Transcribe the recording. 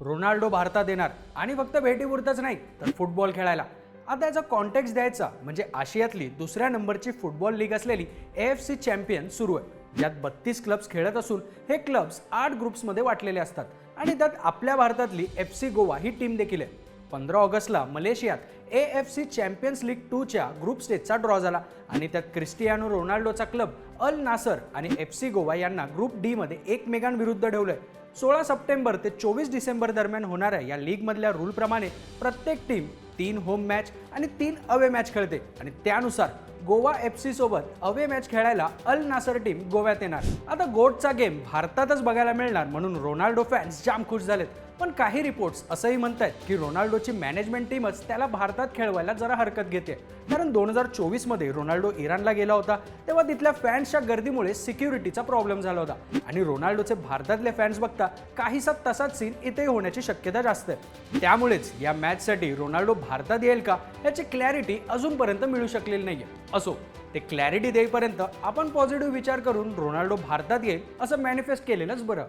Ronaldo भारतात येणार. आणि फक्त भेटीपुरतंच नाही तर फुटबॉल खेळायला. आता याचा कॉन्टेक्स्ट द्यायचा म्हणजे आशियातली दुसऱ्या नंबरची फुटबॉल लीग असलेली एफ सी चॅम्पियन सुरू आहे. यात बत्तीस क्लब्स खेळत असून हे क्लब्स आठ ग्रुप्समध्ये वाटलेले असतात. आणि त्यात आपल्या भारतातली एफ सी गोवा ही टीम देखील आहे. पंधरा ऑगस्टला मलेशियात A F C champions league टूच्या group स्टेजचा ड्रॉ झाला आणि त्यात क्रिस्टियानो रोनाल्डोचा क्लब अल नासर आणि एफ सी गोवा यांना ग्रुप डीमध्ये एकमेकांविरुद्ध एकमेकांविरुद्ध ठेवलंय सोळा सप्टेंबर ते चोवीस डिसेंबर दरम्यान होणाऱ्या या लीगमधल्या रूलप्रमाणे प्रत्येक टीम तीन होम मॅच आणि तीन अवे मॅच खेळते आणि त्यानुसार गोवा एफ सी सोबत अवे मॅच खेळायला अल नासर टीम गोव्यात येणार. आता गोटचा गेम भारतातच बघायला मिळणार म्हणून रोनाल्डो फॅन्स जाम खुश झालेत. पण काही रिपोर्ट्स असंही म्हणतायत की रोनाल्डोची मॅनेजमेंट टीमच त्याला भारतात खेळवायला जरा हरकत घेते कारण दोन हजार चोवीसमध्ये रोनाल्डो इराणला गेला होता तेव्हा तिथल्या फॅन्सच्या गर्दीमुळे सिक्युरिटीचा प्रॉब्लेम झाला होता. आणि रोनाल्डोचे भारतातले फॅन्स बघता काहीसा तसाच सीन इथेही होण्याची शक्यता जास्त आहे. त्यामुळेच या मॅचसाठी रोनाल्डो भारतात येईल का याची क्लॅरिटी अजूनपर्यंत मिळू शकलेली नाहीये. असो ते क्लॅरिटी देईपर्यंत आपण पॉझिटिव्ह विचार करून रोनाल्डो भारतात येईल असं मॅनिफेस्ट केलेलंच बरं.